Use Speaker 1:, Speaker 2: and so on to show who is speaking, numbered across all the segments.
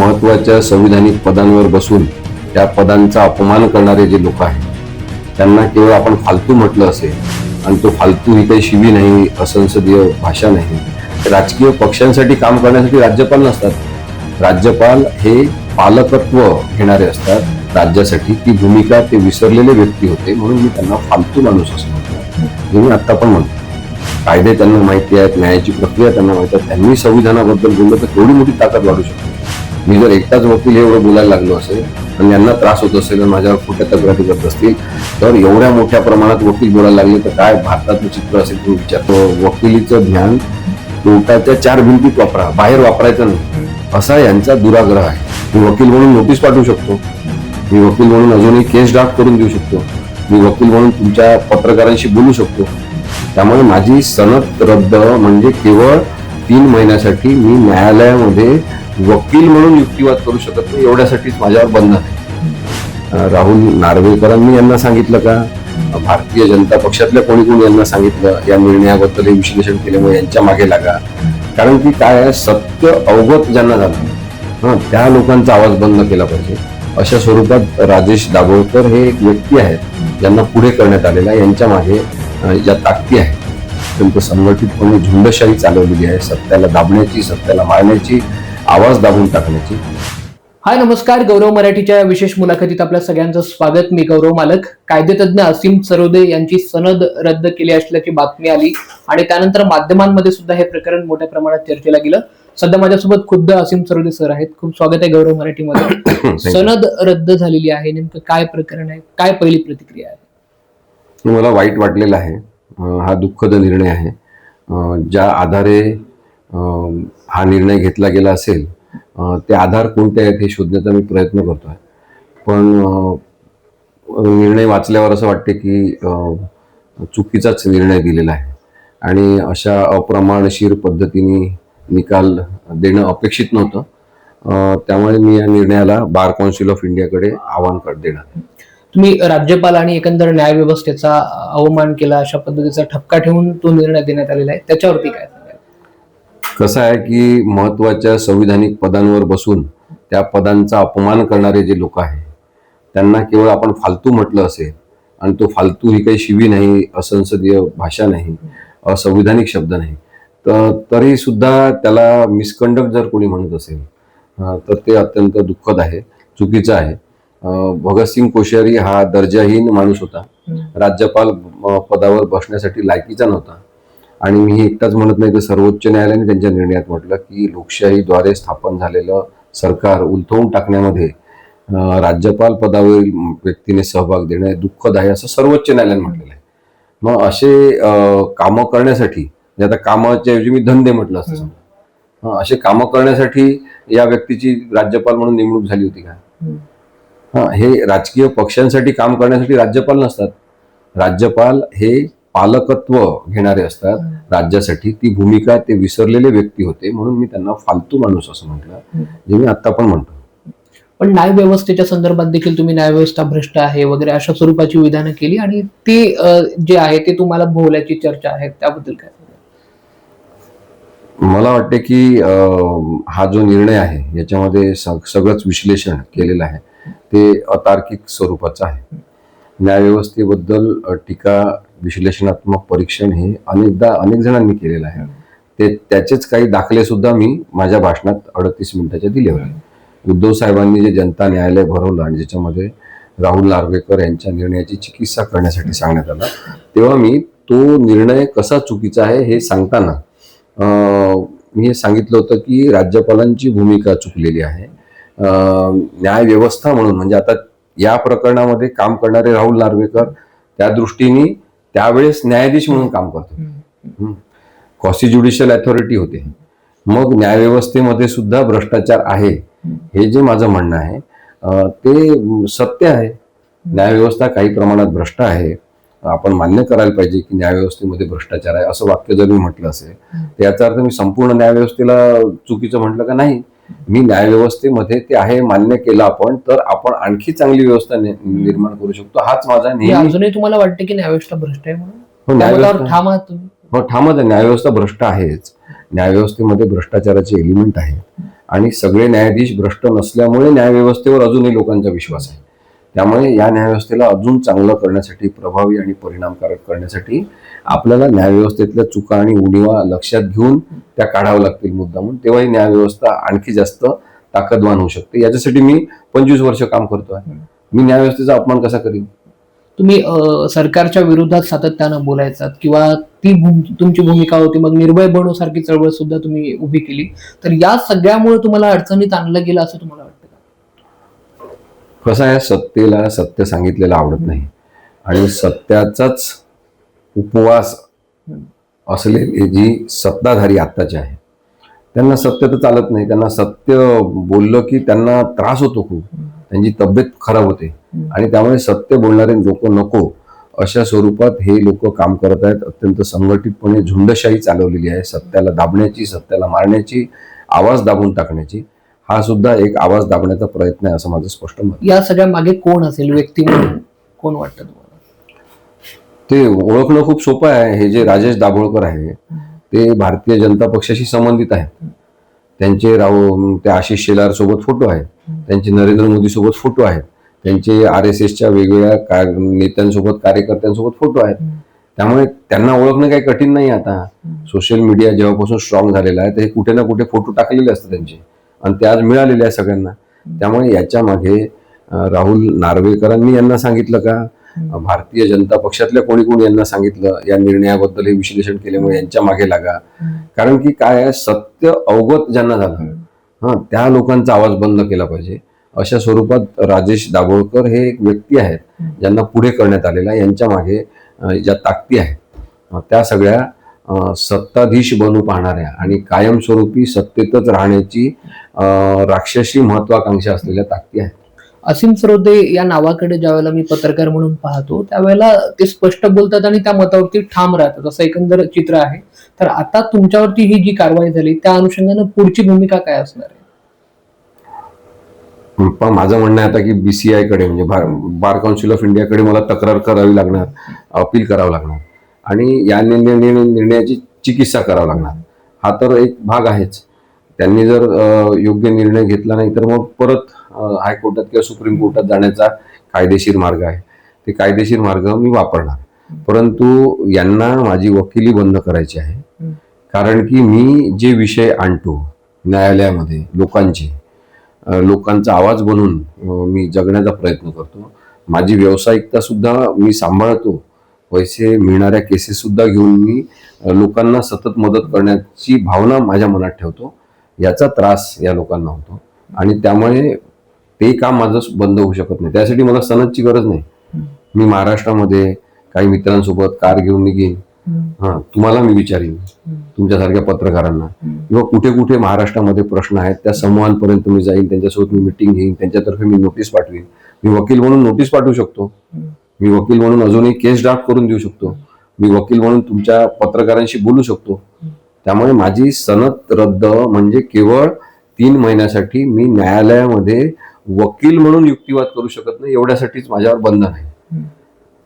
Speaker 1: महत्त्वाच्या संविधानिक पदांवर बसून त्या पदांचा अपमान करणारे जे लोक आहेत त्यांना केवळ आपण फालतू म्हटलं असेल आणि तो फालतू ही काही शिवी नाही असंसदीय भाषा नाही. राजकीय पक्षांसाठी काम करण्यासाठी राज्यपाल नसतात. राज्यपाल हे पालकत्व घेणारे असतात. राज्यासाठी ती भूमिका ते विसरलेले व्यक्ती होते म्हणून मी त्यांना फालतू माणूस असं म्हणतो. मी आत्ता पण म्हणतो. कायदे त्यांना माहिती आहेत न्यायाची प्रक्रिया त्यांना माहिती आहे त्यांनी संविधानाबद्दल बोललं तर थोडी मोठी ताकद वाढू शकते. मी जर एकटाच वकील एवढं बोलायला लागलो असेल आणि यांना त्रास होत असेल आणि माझ्यावर खोट्या तक्रारी करत असतील तर एवढ्या मोठ्या प्रमाणात वकील बोलायला लागले तर काय भारतातलं चित्र असेल तुम्ही विचारतो वकिलीचं ध्यान कोर्टाच्या चार भिंतीत वापरा बाहेर वापरायचं नाही. असा यांचा दुराग्रह आहे. मी वकील म्हणून नोटीस पाठवू शकतो. मी वकील म्हणून अजूनही केस ड्राफ्ट करून देऊ शकतो. मी वकील म्हणून तुमच्या पत्रकारांशी बोलू शकतो. त्यामुळे माझी सनद रद्द म्हणजे केवळ तीन महिन्यासाठी मी न्यायालयामध्ये वकील म्हणून युक्तिवाद करू शकत नाही एवढ्यासाठीच माझ्यावर बंधन आहे. राहुल नार्वेकरांनी यांना सांगितलं का? भारतीय जनता पक्षातल्या कोणी कोणी यांना सांगितलं या निर्णयाबद्दल हे विश्लेषण केल्यामुळे यांच्या मागे लागा. कारण की काय आहे, सत्य अवगत ज्यांना झालं हां त्या लोकांचा आवाज बंद केला पाहिजे. अशा स्वरूपात राजेश दाभोळकर हे एक व्यक्ती आहेत ज्यांना पुढे करण्यात आलेला आहे यांच्या मागे ज्या या ताकदी आहेत अत्यंत संघटितपणे झुंडशाही चालवलेली आहे सत्याला दाबण्याची सत्याला मारण्याची आवाज दाबून टाकण्याची.
Speaker 2: हाय नमस्कार. गौरव मराठीच्या विशेष मुलाखतीत आपल्या सगळ्यांचं स्वागत. मी गौरव मालक. कायदेतज्ञ असीम सरोदे यांची सनद रद्द केली असल्याची बातमी आली आणि त्यानंतर माध्यमांमध्ये सुद्धा हे प्रकरण मोठ्या प्रमाणात चर्चेला गेलं. सध्या माझ्यासोबत खुद्द असीम सरोदे सर आहेत. खूप स्वागत आहे गौरव मराठीमध्ये. सनद रद्द झालेली आहे. नेमकं काय प्रकरण आहे? काय पहिली प्रतिक्रिया आहे?
Speaker 1: मला वाईट वाटलेलं आहे. हा दुःखद निर्णय आहे. ज्या आधारे हा निर्णय घेतला गेला असेल ते आधार कोणते आहेत हे शोधण्याचा मी प्रयत्न करतो आहे पण निर्णय वाचल्यावर असं वाटते की चुकीचाच निर्णय दिलेला आहे. आणि अशा अप्रमाणशीर पद्धतीने निकाल देणं अपेक्षित नव्हतं. त्यामुळे मी या निर्णयाला बार कौन्सिल ऑफ इंडियाकडे आव्हान कर देणार
Speaker 2: तुम्ही राज्यपाल आणि एकंदर न्यायव्यवस्थेचा अवमान केला अशा पद्धतीचा ठपका ठेवून तो निर्णय देण्यात आलेला आहे. त्याच्यावरती काय?
Speaker 1: कसं आहे की महत्त्वाच्या संविधानिक पदांवर बसून त्या पदांचा अपमान करणारे जे लोक आहेत त्यांना केवळ आपण फालतू म्हटलं असेल आणि तो फालतू ही काही शिवी नाही असंसदीय भाषा नाही असंविधानिक शब्द नाही तर तरी सुद्धा त्याला मिसकंडक्ट जर कोणी म्हणत असेल तर ते अत्यंत दुःखद आहे चुकीचं आहे. भगतसिंग कोश्यारी हा दर्जाहीन माणूस होता. राज्यपाल पदावर बसण्यासाठी लायकीचा नव्हता. आणि मी हे एकटाच म्हणत नाही तर सर्वोच्च न्यायालयाने त्यांच्या निर्णयात म्हटलं की लोकशाहीद्वारे स्थापन झालेलं सरकार उलथवून टाकण्यामध्ये राज्यपाल पदावरील व्यक्तीने सहभाग देणं दुःखद आहे असं सर्वोच्च न्यायालयाने म्हटलेलं आहे. मग असे कामं करण्यासाठी म्हणजे आता कामाच्या ऐवजी मी धंदे म्हटलं असतं समजा. असे कामं करण्यासाठी या व्यक्तीची राज्यपाल म्हणून नेमणूक झाली होती का? हा हे राजकीय पक्षांसाठी काम करण्यासाठी राज्यपाल नसतात. राज्यपाल हे पालकत्व घेणारे असतात राज्यासाठी. ती भूमिका ते विसरलेले व्यक्ती होते म्हणून मी त्यांना फालतू माणूस असं म्हटलं जे मी आता पण म्हणतो.
Speaker 2: पण न्याय व्यवस्थेच्या संदर्भात देखील तुम्ही न्याय व्यवस्था भ्रष्ट आहे वगैरे अशा स्वरूपाची विधानं केली आणि ती जे आहे ते तुम्हाला भोवल्याची चर्चा आहे त्याबद्दल काय?
Speaker 1: मला वाटते की हा जो निर्णय आहे याच्यामध्ये सगळंच विश्लेषण केलेलं आहे. ते अतार्किक स्वरूपाचं आहे. न्यायव्यवस्थेबद्दल टीका विश्लेषणात्मक परीक्षण हे अनेकदा अनेक जणांनी केलेलं आहे. ते त्याचेच काही दाखले सुद्धा मी माझ्या भाषणात अडतीस मिनिटाच्या दिले होते उद्धव साहेबांनी जे जनता न्यायालय भरवलं आणि ज्याच्यामध्ये राहुल नार्वेकर यांच्या निर्णयाची चिकित्सा करण्यासाठी सांगण्यात आला तेव्हा मी तो निर्णय कसा चुकीचा आहे हे सांगताना मी हे सांगितलं होतं की राज्यपालांची भूमिका चुकलेली आहे. न्यायव्यवस्था न्याय व्यवस्था म्हणून म्हणजे आता या प्रकरणामध्ये काम करणारे राहुल नार्वेकर त्या दृष्टीने त्यावेळेस न्यायाधीश म्हणून काम करतो. कॉसी ज्युडिशियल अथॉरिटी होते. मग न्यायव्यवस्थेमध्ये सुद्धा भ्रष्टाचार आहे. हे जे माझं म्हणणं आहे ते सत्य आहे. न्यायव्यवस्था काही प्रमाणात भ्रष्ट आहे. आपण मान्य करायला पाहिजे की न्यायव्यवस्थेमध्ये भ्रष्टाचार आहे असं वाक्य जर मी म्हटलं असेल तर याचा अर्थ मी संपूर्ण न्यायव्यवस्थेला चुकीचं म्हटलं का नाही? मी न्यायव्यवस्थेमध्ये ते आहे मान्य केलं आपण तर आपण आणखी चांगली व्यवस्था नि- निर्माण करू शकतो. हाच माझा
Speaker 2: म्हणजे
Speaker 1: नेहमी
Speaker 2: अजूनही तुम्हाला वाटतं की न्यायव्यवस्था भ्रष्ट आहे म्हणून?
Speaker 1: हो, न्यायव्यवस्था
Speaker 2: ठाम आहात तुम्ही.
Speaker 1: हो ठामच आहे न्यायव्यवस्था भ्रष्ट आहेच. न्यायव्यवस्थेमध्ये भ्रष्टाचाराचे एलिमेंट आहे. आणि सगळे न्यायाधीश भ्रष्ट नसल्यामुळे न्यायव्यवस्थेवर अजूनही लोकांचा विश्वास आहे. त्यामुळे या न्यायव्यवस्थेला अजून चांगलं करण्यासाठी प्रभावी आणि परिणामकारक करण्यासाठी आपल्याला न्यायव्यवस्थेतल्या चुका आणि उणीवा लक्षात घेऊन त्या काढाव्या लागतील मुद्दा म्हणून तेव्हा ही न्यायव्यवस्था आणखी जास्त ताकदवान होऊ शकते. याच्यासाठी मी पंचवीस वर्ष काम करतो आहे मी न्यायव्यवस्थेचा अपमान कसा करीन?
Speaker 2: तुम्ही सरकारच्या विरोधात सातत्यानं बोलायचात किंवा ती तुमची भूमिका होती मग निर्भय बनो सारखी चळवळ सुद्धा तुम्ही उभी केली. तर या सगळ्यामुळे तुम्हाला अडचणीत आणलं गेलं असं तुम्हाला
Speaker 1: कसं आहे? सत्तेला सत्य सांगितलेलं आवडत नाही. आणि सत्याचाच उपवास असलेली जी सत्ताधारी आत्ताची आहे त्यांना सत्य तर चालत नाही. त्यांना सत्य बोललं की त्यांना त्रास होतो खूप. त्यांची तब्येत खराब होते. आणि त्यामुळे सत्य बोलणारे लोक नको. अशा स्वरूपात हे लोक काम करत आहेत. अत्यंत संघटितपणे झुंडशाही चालवलेली आहे. सत्याला दाबण्याची सत्याला मारण्याची आवाज दाबून टाकण्याची. हा सुद्धा एक आवाज दाबण्याचा प्रयत्न आहे असं माझं स्पष्ट मत
Speaker 2: या सगळ्या मागे कोण असेल व्यक्ती कोण वाटतं तुम्हाला?
Speaker 1: ते ओळखणं खूप सोपं आहे. हे जे राजेश दाभोळकर आहे ते भारतीय जनता पक्षाशी संबंधित आहेत. त्यांचे राव ते आशिष शेलार सोबत फोटो आहेत. त्यांचे नरेंद्र मोदी सोबत फोटो आहेत. त्यांचे आर एस एसच्या वेगवेगळ्या नेत्यांसोबत कार्यकर्त्यांसोबत फोटो आहेत. त्यामुळे त्यांना ओळखणं काही कठीण नाही आता. सोशल मीडिया जेव्हापासून स्ट्रॉंग झालेला आहे हे कुठे ना कुठे फोटो टाकलेले असतात त्यांचे. आणि ते आज मिळालेले आहे सगळ्यांना. त्यामुळे याच्या मागे राहुल नार्वेकरांनी यांना सांगितलं का? भारतीय जनता पक्षातल्या कोणी कोणी यांना सांगितलं? या निर्णयाबद्दल हे विश्लेषण केल्यामुळे यांच्या मागे लागा. कारण की काय सत्य अवगत ज्यांना झालं हा त्या लोकांचा आवाज बंद केला पाहिजे. अशा स्वरूपात राजेश दाभोळकर हे एक व्यक्ती आहेत ज्यांना पुढे करण्यात आलेला. यांच्या मागे ज्या ताकदी आहेत त्या सगळ्या सत्ताधीश बनू पाहणाऱ्या आणि कायमस्वरूपी सत्तेतच राहण्याची राक्षसी महत्वाकांक्षा असलेल्या ताकदी आहेत.
Speaker 2: असीम सरोदे या नावाकडे ज्यावेळेला मी पत्रकार म्हणून पाहतो त्यावेळेला ते स्पष्ट बोलतात आणि त्या मतावरती ठाम राहतात. असं एकंदर चित्र आहे. तर आता तुमच्यावरती ही जी कारवाई झाली त्या अनुषंगानं पुढची भूमिका काय असणार आहे?
Speaker 1: माझं म्हणणं आहे आता की बीसीआयकडे म्हणजे बार काउन्सिल ऑफ इंडियाकडे मला तक्रार करावी लागणार अपील करावं लागणार. आणि या निर्णय निर्णय- निर्णयाची चिकित्सा करावं लागणार. हा तर एक भाग आहेच. त्यांनी जर योग्य निर्णय घेतला नाही तर मग परत हायकोर्टात किंवा सुप्रीम कोर्टात जाण्याचा कायदेशीर मार्ग आहे. ते कायदेशीर मार्ग मी वापरणार. परंतु यांना माझी वकिली बंद करायची आहे. कारण की मी जे विषय आणतो न्यायालयामध्ये लोकांचे लोकांचा आवाज बनून मी जगण्याचा प्रयत्न करतो. माझी व्यावसायिकता सुद्धा मी सांभाळतो. पैसे मिळणाऱ्या केसेस सुद्धा घेऊन मी लोकांना सतत मदत करण्याची भावना माझ्या मनात ठेवतो. याचा त्रास या लोकांना होतो. आणि त्यामुळे ते काम माझं बंद होऊ शकत नाही. त्यासाठी मला सनदची गरज नाही. मी महाराष्ट्रामध्ये काही मित्रांसोबत कार घेऊन निघेन हा तुम्हाला मी विचारीन. तुमच्यासारख्या पत्रकारांना. किंवा कुठे कुठे महाराष्ट्रामध्ये प्रश्न आहेत त्या समूहांपर्यंत मी जाईन त्यांच्यासोबत मी मिटिंग घेईन त्यांच्यातर्फे मी नोटीस पाठवीन. मी वकील म्हणून नोटीस पाठवू शकतो. मी वकील म्हणून अजूनही केस ड्राफ्ट करून देऊ शकतो. मी वकील म्हणून तुमच्या पत्रकारांशी बोलू शकतो. त्यामुळे माझी सनद रद्द म्हणजे केवळ तीन महिन्यासाठी मी न्यायालयामध्ये वकील म्हणून युक्तिवाद करू शकत नाही एवढ्यासाठीच माझ्यावर बंधन आहे.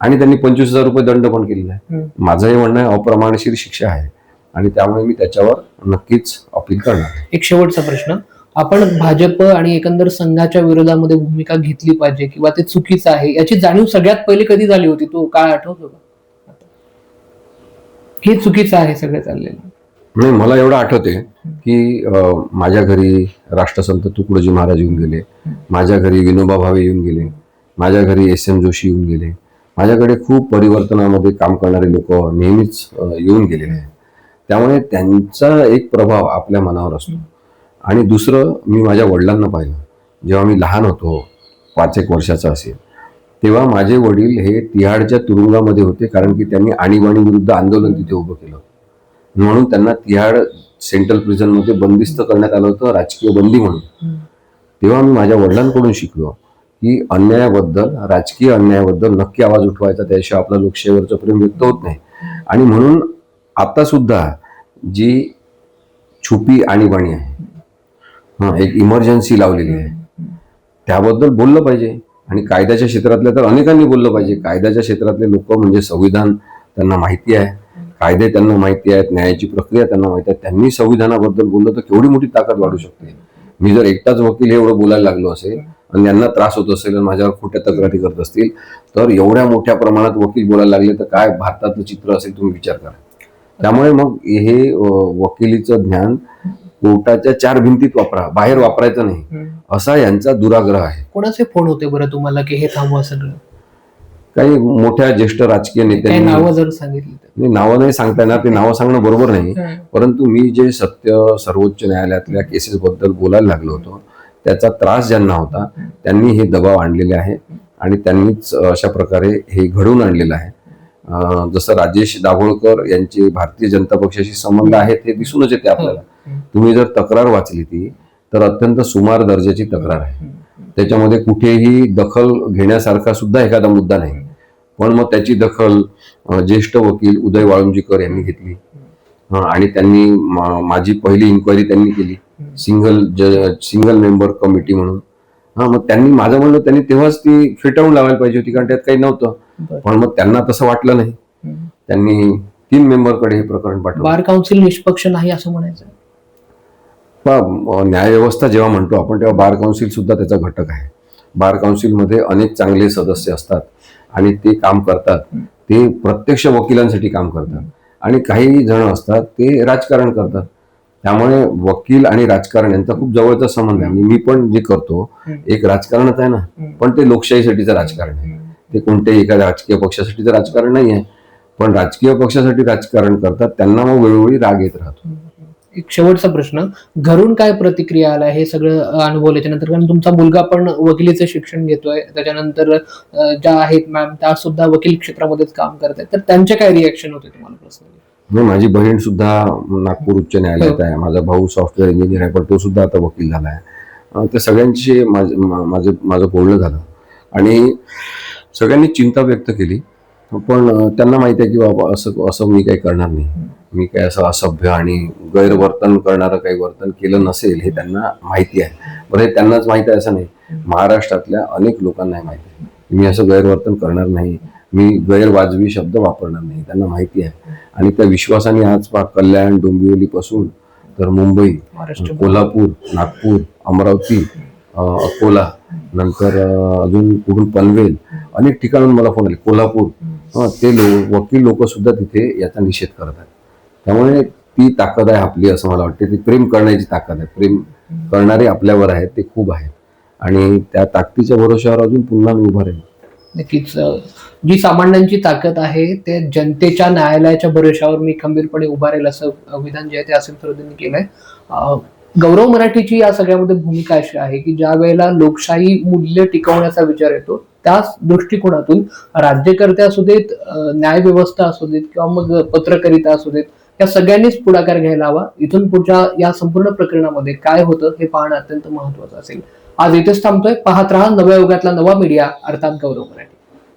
Speaker 1: आणि त्यांनी पंचवीस हजार रुपये दंड पण केलेला आहे. माझं हे म्हणणं आहे अप्रमाणशीर शिक्षा आहे. आणि त्यामुळे मी त्याच्यावर नक्कीच अपील करणार
Speaker 2: एक शेवटचा प्रश्न. आपण भाजप आणि एकंदर संघाच्या विरोधामध्ये भूमिका घेतली पाहिजे किंवा ते चुकीचं आहे याची जाणीव सगळ्यात पहिले कधी झाली होती? तो काळ आठवतो का? हे चुकीचं आहे सगळं चाललेलं.
Speaker 1: नाही मला एवढं आठवते की माझ्या घरी राष्ट्रसंत तुकडोजी महाराज येऊन गेले. माझ्या घरी विनोबा भावे येऊन गेले. माझ्या घरी एस एम जोशी येऊन गेले. माझ्याकडे खूप परिवर्तनामध्ये काम करणारे लोक नेहमीच येऊन गेलेले आहेत. त्यामुळे त्यांचा एक प्रभाव आपल्या मनावर असतो. आणि दुसरं मी माझ्या वडिलांना पाहिलं. जेव्हा मी लहान होतो पाच एक वर्षाचा असेल तेव्हा माझे वडील हे तिहाडच्या तुरुंगामध्ये होते कारण की त्यांनी आणीबाणीविरुद्ध आंदोलन तिथे उभं केलं म्हणून त्यांना तिहाड सेंट्रल प्रिझनमध्ये बंदिस्त करण्यात आलं होतं राजकीय बंदी म्हणून. तेव्हा मी माझ्या वडिलांकडून शिकलो की अन्यायाबद्दल राजकीय अन्यायाबद्दल नक्की आवाज उठवायचा त्याशिवाय आपला लोकशाहीवरचं प्रेम व्यक्त होत नाही. आणि म्हणून आता सुद्धा जी छुपी आणीबाणी आहे हा एक इमर्जन्सी लावलेली आहे त्याबद्दल बोललं पाहिजे. आणि कायद्याच्या क्षेत्रातल्या तर अनेकांनी बोललं पाहिजे. कायद्याच्या क्षेत्रातले लोक म्हणजे संविधान त्यांना माहिती आहे. कायदे त्यांना माहिती आहेत न्यायाची प्रक्रिया त्यांना माहिती आहे त्यांनी संविधानाबद्दल बोललं तर केवढी मोठी ताकद वाढू शकते? मी जर एकटाच वकील एवढं बोलायला लागलो असेल आणि यांना त्रास होत असेल आणि माझ्यावर खोट्या तक्रारी करत असतील तर एवढ्या मोठ्या प्रमाणात वकील बोलायला लागले तर काय भारताचं चित्र असेल तुम्ही विचार करा. त्यामुळे मग हे वकिलीचं ज्ञान कोर्टाच्या चार भिंतीत वापरा बाहेर वापरायचं नाही. असा यांचा दुराग्रह आहे.
Speaker 2: कोणाचे फोन होते बरं तुम्हाला की हे थांबवा सगळं?
Speaker 1: काही मोठ्या ज्येष्ठ राजकीय नेत्यांनी
Speaker 2: नावं जर सांगितली
Speaker 1: नावं नाही सांगता येणार ते नावं सांगणं बरोबर नाही. परंतु मी जे सत्य सर्वोच्च न्यायालयातल्या केसेस बद्दल बोलायला लागलो होतो त्याचा त्रास ज्यांना होता त्यांनी हे दबाव आणलेले आहे आणि त्यांनीच अशा प्रकारे हे घडवून आणलेलं आहे. जसं राजेश दाभोळकर यांचे भारतीय जनता पक्षाशी संबंध आहेत हे दिसूनच येते आपल्याला. तुम्ही जर तक्रार वाचली ती तर अत्यंत सुमार दर्जाची तक्रार आहे. त्याच्यामध्ये कुठेही दखल घेण्यासारखा सुद्धा एखादा मुद्दा नाही. पण मग त्याची दखल ज्येष्ठ वकील उदय वाळुंजीकर यांनी घेतली. आणि त्यांनी माझी पहिली इन्क्वायरी त्यांनी केली. सिंगल सिंगल मेंबर कमिटी म्हणून. हा मग त्यांनी माझं म्हणलं त्यांनी तेव्हाच ती फेटाळून लावायला पाहिजे होती कारण त्यात काही नव्हतं. पण मग त्यांना तसं वाटलं नाही. त्यांनी तीन मेंबरकडे हे प्रकरण पाठवलं.
Speaker 2: बार काउन्सिल निष्पक्ष नाही असं म्हणायचं?
Speaker 1: न्यायव्यवस्था जेव्हा म्हणतो आपण तेव्हा बार काउन्सिल सुद्धा त्याचा घटक आहे. बार काउन्सिलमध्ये अनेक चांगले सदस्य असतात. आणि ते काम करतात. ते प्रत्यक्ष वकिलांसाठी काम करतात. आणि काही जण असतात ते राजकारण करतात. त्यामुळे वकील आणि राजकारण यांचा खूप जवळचा संबंध आहे. मी पण जे करतो एक राजकारणच आहे ना. पण ते लोकशाहीसाठीचं राजकारण आहे. ते कोणत्याही एका राजकीय पक्षासाठीचं राजकारण नाही आहे पण राजकीय पक्षासाठी राजकारण करतात त्यांना मग वेळोवेळी राग येत राहतो.
Speaker 2: एक शेवटचा प्रश्न घरून काय प्रतिक्रिया आला हे सगळं अनुभवल्याच्या नंतर कारण तुमचा मुलगा पण वकिलीचं शिक्षण घेतोय. त्याच्यानंतर ज्या आहेत मॅम त्या सुद्धा वकील क्षेत्रामध्येच काम करत आहेत तर त्यांचे काय रिएक्शन होते तुम्हाला पर्सनली
Speaker 1: नाही, माझी बहीण सुद्धा नागपूर उच्च न्यायालयात आहे. माझा भाऊ सॉफ्टवेअर इंजिनियर आहे पण तो सुद्धा आता वकील झाला आहे. त्या सगळ्यांशी माझ- माझं बोलणं झालं. आणि सगळ्यांनी चिंता व्यक्त केली. पण त्यांना माहिती आहे की बाबा असं असं मी काही करणार नाही. मी काही असं असभ्य आणि गैरवर्तन करणारं काही वर्तन केलं नसेल हे त्यांना माहिती आहे. बरं हे त्यांनाच माहिती आहे असं नाही. महाराष्ट्रातल्या अनेक लोकांना हे माहिती आहे. मी असं गैरवर्तन करणार नाही. मी गैरवाजवी शब्द वापरणार नाही. त्यांना माहिती आहे. आणि त्या विश्वासाने आज पहा कल्याण डोंबिवलीपासून तर मुंबई कोल्हापूर नागपूर अमरावती अकोला नंतर अजून कुठून पनवेल अनेक ठिकाणून मला फोन आले. कोल्हापूर. ते लोक वकील लोक सुद्धा तिथे याचा निषेध करत आहेत. त्यामुळे ती ताकद आहे आपली असं मला वाटते. ती प्रेम करण्याची ताकद आहे. प्रेम करणारे आपल्यावर आहेत ते खूप आहेत. आणि त्या ताकदीच्या भरोश्यावर अजून पुन्हा मी उभा राहील
Speaker 2: नक्कीच जी सामान्यांची ताकद आहे ते जनतेच्या न्यायालयाच्या भरोशावर मी खंबीरपणे उभा राहील असं विधान जे आहे ते असेल सरोदेंनी केलंय. गौरव मराठीची या सगळ्यामध्ये भूमिका अशी आहे की ज्या वेळेला लोकशाही मूल्य टिकवण्याचा विचार येतो त्याच दृष्टिकोनातून राज्यकर्ते असू देत न्यायव्यवस्था असू देत किंवा मग पत्रकारिता असू देत या सगळ्यांनीच पुढाकार घ्यायला हवा. इथून पुढच्या या संपूर्ण प्रकरणामध्ये काय होतं हे पाहणं अत्यंत महत्वाचं असेल. आज इथेच थांबतोय. पाहत राहा नव्या युगातला नवा मीडिया अर्थात गौरव मराठी.